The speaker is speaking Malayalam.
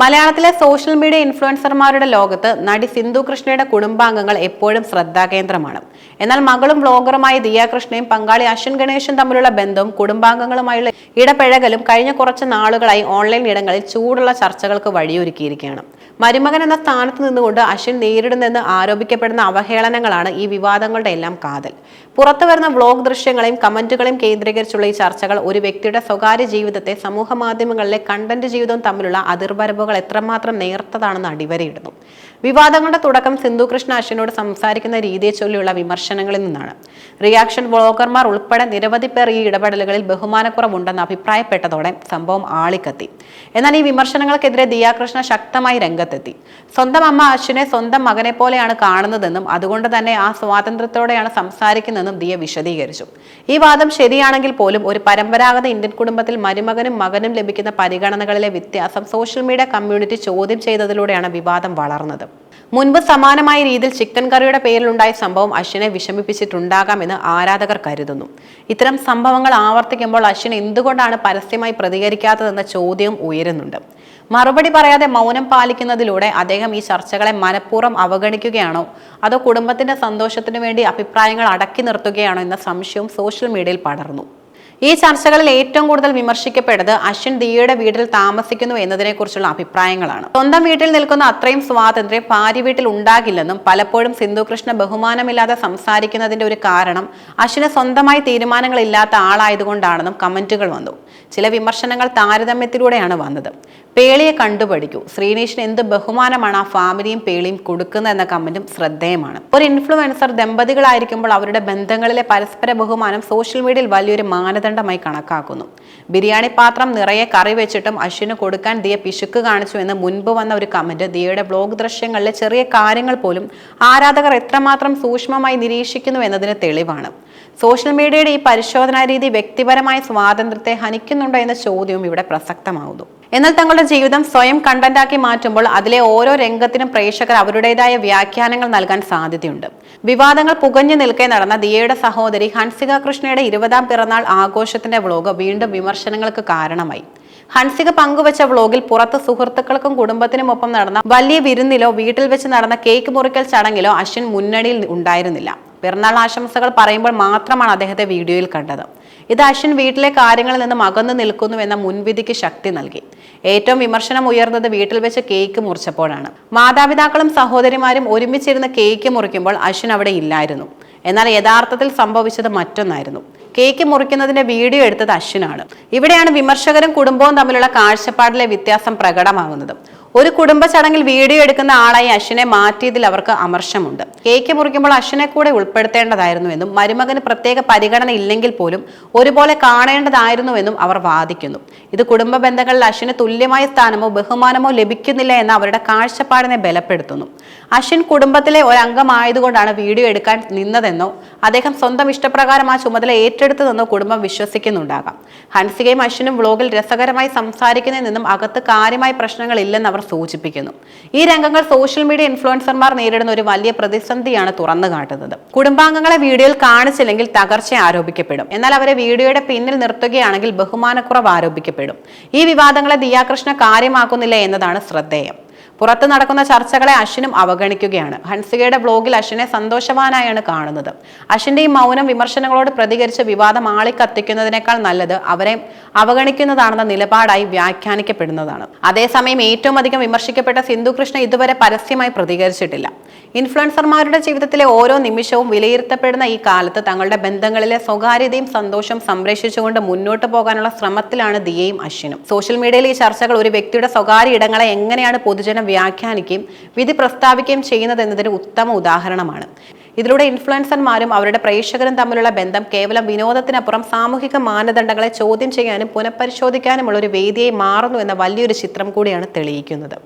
മലയാളത്തിലെ സോഷ്യൽ മീഡിയ ഇൻഫ്ലുവൻസർമാരുടെ ലോകത്ത് നടി സിന്ധു കൃഷ്ണയുടെ കുടുംബാംഗങ്ങൾ എപ്പോഴും ശ്രദ്ധാകേന്ദ്രമാണ്. എന്നാൽ മകളും വ്ലോഗറുമായ ദിയ കൃഷ്ണയും പങ്കാളി അശ്വിൻ ഗണേശും തമ്മിലുള്ള ബന്ധവും കുടുംബാംഗങ്ങളുമായുള്ള ഇടപഴകലും കഴിഞ്ഞ കുറച്ച് നാളുകളായി ഓൺലൈൻ ഇടങ്ങളിൽ ചൂടുള്ള ചർച്ചകൾക്ക് വഴിയൊരുക്കിയിരിക്കുകയാണ്. മരുമകൻ എന്ന സ്ഥാനത്ത് നിന്നുകൊണ്ട് അശ്വിൻ നേരിടുന്നെന്ന് ആരോപിക്കപ്പെടുന്ന അവഹേളനങ്ങളാണ് ഈ വിവാദങ്ങളുടെ എല്ലാം കാതൽ. പുറത്തു വരുന്ന വ്ലോഗ് ദൃശ്യങ്ങളെയും കമന്റുകളെയും കേന്ദ്രീകരിച്ചുള്ള ഈ ചർച്ചകൾ ഒരു വ്യക്തിയുടെ സ്വകാര്യ ജീവിതത്തെ സമൂഹ മാധ്യമങ്ങളിലെ കണ്ടന്റ് ജീവിതവും തമ്മിലുള്ള അതിർവരമ്പുകൾ എത്രമാത്രം നേർത്തതാണെന്ന് അടിവരയിടുന്നു. വിവാദങ്ങളുടെ തുടക്കം സിന്ധു കൃഷ്ണ അശ്വിനോട് സംസാരിക്കുന്ന രീതിയെ ചൊല്ലിയുള്ള വിമർശനങ്ങളിൽ നിന്നാണ്. റിയാക്ഷൻ വ്ളോഗർമാർ ഉൾപ്പെടെ നിരവധി പേർ ഈ ഇടപെടലുകളിൽ ബഹുമാനക്കുറവുണ്ടെന്ന് അഭിപ്രായപ്പെട്ടതോടെ സംഭവം ആളിക്കത്തി. എന്നാൽ ഈ വിമർശനങ്ങൾക്കെതിരെ ദിയാകൃഷ്ണ ശക്തമായി രംഗത്തെത്തി സ്വന്തം അമ്മ അശ്വിനെ സ്വന്തം മകനെ പോലെയാണ് കാണുന്നതെന്നും അതുകൊണ്ട് തന്നെ ആ സ്വാതന്ത്ര്യത്തോടെയാണ് സംസാരിക്കുന്നതെന്നും ദിയ വിശദീകരിച്ചു. ഈ വാദം ശരിയാണെങ്കിൽ പോലും ഒരു പരമ്പരാഗത ഇന്ത്യൻ കുടുംബത്തിൽ മരുമകനും മകനും ലഭിക്കുന്ന പരിഗണനകളിലെ വ്യത്യാസം സോഷ്യൽ മീഡിയ കമ്മ്യൂണിറ്റി ചോദ്യം ചെയ്തതിലൂടെയാണ് വിവാദം വളർന്നത്. മുൻപ് സമാനമായ രീതിയിൽ ചിക്കൻ കറിയുടെ പേരിലുണ്ടായ സംഭവം അശ്വിനെ വിഷമിപ്പിച്ചിട്ടുണ്ടാകാമെന്ന് ആരാധകർ കരുതുന്നു. ഇത്തരം സംഭവങ്ങൾ ആവർത്തിക്കുമ്പോൾ അശ്വിൻ എന്തുകൊണ്ടാണ് പരസ്യമായി പ്രതികരിക്കാത്തതെന്ന ചോദ്യവും ഉയരുന്നുണ്ട്. മറുപടി പറയാതെ മൗനം പാലിക്കുന്നതിലൂടെ അദ്ദേഹം ഈ ചർച്ചകളെ മനഃപൂർവം അവഗണിക്കുകയാണോ? അതോ കുടുംബത്തിന്റെ സന്തോഷത്തിനു വേണ്ടി അഭിപ്രായങ്ങൾ അടക്കി നിർത്തുകയാണോ എന്ന സംശയവും സോഷ്യൽ മീഡിയയിൽ പടർന്നു. ഈ ചർച്ചകളിൽ ഏറ്റവും കൂടുതൽ വിമർശിക്കപ്പെട്ടത് അശ്വിൻ ദിയയുടെ വീട്ടിൽ താമസിക്കുന്നു എന്നതിനെക്കുറിച്ചുള്ള അഭിപ്രായങ്ങളാണ്. സ്വന്തം വീട്ടിൽ നിൽക്കുന്ന അത്രയും സ്വാതന്ത്ര്യം ഭാര്യ വീട്ടിൽ ഉണ്ടാകില്ലെന്നും പലപ്പോഴും സിന്ധുകൃഷ്ണ ബഹുമാനമില്ലാതെ സംസാരിക്കുന്നതിന്റെ ഒരു കാരണം അശ്വിന് സ്വന്തമായി തീരുമാനങ്ങൾ തീരുമാനങ്ങളില്ലാത്ത ആളായതുകൊണ്ടാണെന്നും കമന്റുകൾ വന്നു. ചില വിമർശനങ്ങൾ താരതമ്യത്തിലൂടെയാണ് വന്നത്. പേളിയെ കണ്ടുപഠിക്കൂ. ശ്രീനീഷിന് എന്ത് ബഹുമാനമാണ് ആ ഫാമിലിയും പേളിയും കൊടുക്കുന്നത് എന്ന കമന്റും ശ്രദ്ധേയമാണ്. ഒരു ഇൻഫ്ലുവൻസർ ദമ്പതികളായിരിക്കുമ്പോൾ അവരുടെ ബന്ധങ്ങളിലെ പരസ്പര ബഹുമാനം സോഷ്യൽ മീഡിയയിൽ വലിയൊരു മാനദണ്ഡമായി കണക്കാക്കുന്നു. ബിരിയാണി പാത്രം നിറയെ കറി വെച്ചിട്ടും അശ്വിന് കൊടുക്കാൻ ദിയ പിശുക്ക് കാണിച്ചു എന്ന് മുൻപ് വന്ന ഒരു കമന്റ് ദിയയുടെ ബ്ലോഗ് ദൃശ്യങ്ങളിലെ ചെറിയ കാര്യങ്ങൾ പോലും ആരാധകർ എത്രമാത്രം സൂക്ഷ്മമായി നിരീക്ഷിക്കുന്നു എന്നതിന് തെളിവാണ്. സോഷ്യൽ മീഡിയയുടെ ഈ പരിശോധനാ രീതി വ്യക്തിപരമായ സ്വാതന്ത്ര്യത്തെ ഹനിക്കുന്നുണ്ടോ എന്ന ചോദ്യവും ഇവിടെ പ്രസക്തമാകുന്നു എന്നാൽ തങ്ങളുടെ ജീവിതം സ്വയം കണ്ടന്റാക്കി മാറ്റുമ്പോൾ അതിലെ ഓരോ രംഗത്തിനും പ്രേക്ഷകർ അവരുടേതായ വ്യാഖ്യാനങ്ങൾ നൽകാൻ സാധ്യതയുണ്ട്. വിവാദങ്ങൾ പുകഞ്ഞു നിൽക്കെ നടന്ന ദിയയുടെ സഹോദരി ഹൻസിക കൃഷ്ണയുടെ ഇരുപതാം പിറന്നാൾ ആഘോഷത്തിന്റെ വ്ലോഗ് വീണ്ടും വിമർശനങ്ങൾക്ക് കാരണമായി. ഹൻസിക പങ്കുവച്ച വ്ലോഗിൽ പുറത്ത് സുഹൃത്തുക്കൾക്കും കുടുംബത്തിനുമൊപ്പം നടന്ന വലിയ വിരുന്നിലോ വീട്ടിൽ വെച്ച് നടന്ന കേക്ക് മുറിക്കൽ ചടങ്ങിലോ അശ്വിൻ മുന്നണിയിൽ ഉണ്ടായിരുന്നില്ല. പിറന്നാൾ ആശംസകൾ പറയുമ്പോൾ മാത്രമാണ് അദ്ദേഹത്തെ വീഡിയോയിൽ കണ്ടത്. ഇത് അശ്വിൻ വീട്ടിലെ കാര്യങ്ങളിൽ നിന്നും അകന്നു നിൽക്കുന്നു എന്ന മുൻവിധിക്ക് ശക്തി നൽകി. ഏറ്റവും വിമർശനം ഉയർന്നത് വീട്ടിൽ വെച്ച് കേക്ക് മുറിച്ചപ്പോഴാണ്. മാതാപിതാക്കളും സഹോദരിമാരും ഒരുമിച്ചിരുന്ന് കേക്ക് മുറിക്കുമ്പോൾ അശ്വിൻ അവിടെ ഇല്ലായിരുന്നു. എന്നാൽ യഥാർത്ഥത്തിൽ സംഭവിച്ചത് മറ്റൊന്നായിരുന്നു. കേക്ക് മുറിക്കുന്നതിന്റെ വീഡിയോ എടുത്തത് അശ്വിനാണ്. ഇവിടെയാണ് വിമർശകരും കുടുംബവും തമ്മിലുള്ള കാഴ്ചപ്പാടിലെ വ്യത്യാസം പ്രകടമാകുന്നത്. ഒരു കുടുംബ ചടങ്ങിൽ വീഡിയോ എടുക്കുന്ന ആളായി അശ്വിനെ മാറ്റിയതിൽ അവർക്ക് അമർഷമുണ്ട്. കേക്ക് മുറിക്കുമ്പോൾ അശ്വിനെ കൂടെ ഉൾപ്പെടുത്തേണ്ടതായിരുന്നു എന്നും മരുമകന് പ്രത്യേക പരിഗണന ഇല്ലെങ്കിൽ പോലും ഒരുപോലെ കാണേണ്ടതായിരുന്നുവെന്നും അവർ വാദിക്കുന്നു. ഇത് കുടുംബ ബന്ധങ്ങളിൽ അശ്വിന് തുല്യമായ സ്ഥാനമോ ബഹുമാനമോ ലഭിക്കുന്നില്ല എന്ന അവരുടെ കാഴ്ചപ്പാടിനെ ബലപ്പെടുത്തുന്നു. അശ്വിൻ കുടുംബത്തിലെ ഒരംഗമായതുകൊണ്ടാണ് വീഡിയോ എടുക്കാൻ നിന്നതെന്നോ അദ്ദേഹം സ്വന്തം ഇഷ്ടപ്രകാരം ആ ചുമതല ഏറ്റെടുത്തതെന്നോ കുടുംബം വിശ്വസിക്കുന്നുണ്ടാകാം. ഹൻസികയും അശ്വിനും വ്ലോഗിൽ രസകരമായി സംസാരിക്കുന്നതിൽ നിന്നും അകത്ത് കാര്യമായ പ്രശ്നങ്ങളില്ലെന്ന് അവർ സൂചിപ്പിക്കുന്നു. ഈ രംഗങ്ങൾ സോഷ്യൽ മീഡിയ ഇൻഫ്ലുവൻസർമാർ നേരിടുന്ന ഒരു വലിയ പ്രതിസന്ധിയാണ് തുറന്നു കാട്ടുന്നത്. കുടുംബാംഗങ്ങളെ വീഡിയോയിൽ കാണിച്ചില്ലെങ്കിൽ തകർച്ച ആരോപിക്കപ്പെടും. എന്നാൽ അവരെ വീഡിയോയുടെ പിന്നിൽ നിർത്തുകയാണെങ്കിൽ ബഹുമാനക്കുറവ് ആരോപിക്കപ്പെടും. ഈ വിവാദങ്ങളെ ദിയാകൃഷ്ണ കാര്യമാക്കുന്നില്ല എന്നതാണ് ശ്രദ്ധേയം. പുറത്ത് നടക്കുന്ന ചർച്ചകളെ അശ്വിനും അവഗണിക്കുകയാണ്. ഹൻസികയുടെ ബ്ലോഗിൽ അശ്വിനെ സന്തോഷവാനായാണ് കാണുന്നത്. അശ്വിന്റെ ഈ മൗനം വിമർശനങ്ങളോട് പ്രതികരിച്ച് വിവാദം ആളിക്കത്തിക്കുന്നതിനേക്കാൾ നല്ലത് അവരെ അവഗണിക്കുന്നതാണെന്ന നിലപാടായി വ്യാഖ്യാനിക്കപ്പെടുന്നതാണ്. അതേസമയം ഏറ്റവും അധികം വിമർശിക്കപ്പെട്ട സിന്ധു കൃഷ്ണ ഇതുവരെ പരസ്യമായി പ്രതികരിച്ചിട്ടില്ല. ഇൻഫ്ലുവൻസർമാരുടെ ജീവിതത്തിലെ ഓരോ നിമിഷവും വിലയിരുത്തപ്പെടുന്ന ഈ കാലത്ത് തങ്ങളുടെ ബന്ധങ്ങളിലെ സ്വകാര്യതയും സന്തോഷം സംരക്ഷിച്ചുകൊണ്ട് മുന്നോട്ട് പോകാനുള്ള ശ്രമത്തിലാണ് ദിയയും അശ്വിനും. സോഷ്യൽ മീഡിയയിൽ ഈ ചർച്ചകൾ ഒരു വ്യക്തിയുടെ സ്വകാര്യ ഇടങ്ങളെ എങ്ങനെയാണ് പൊതുജനം വ്യാഖ്യാനിക്കുകയും വിധി പ്രസ്താവിക്കുകയും ചെയ്യുന്നത് എന്നതിന് ഉത്തമ ഉദാഹരണമാണ്. ഇതിലൂടെ ഇൻഫ്ലുവൻസർമാരും അവരുടെ പ്രേക്ഷകരും തമ്മിലുള്ള ബന്ധം കേവലം വിനോദത്തിനപ്പുറം സാമൂഹിക മാനദണ്ഡങ്ങളെ ചോദ്യം ചെയ്യാനും പുനഃപരിശോധിക്കാനുമുള്ള ഒരു വേദിയായി മാറുന്നു എന്ന വലിയൊരു ചിത്രം കൂടിയാണ് തെളിയിക്കുന്നത്.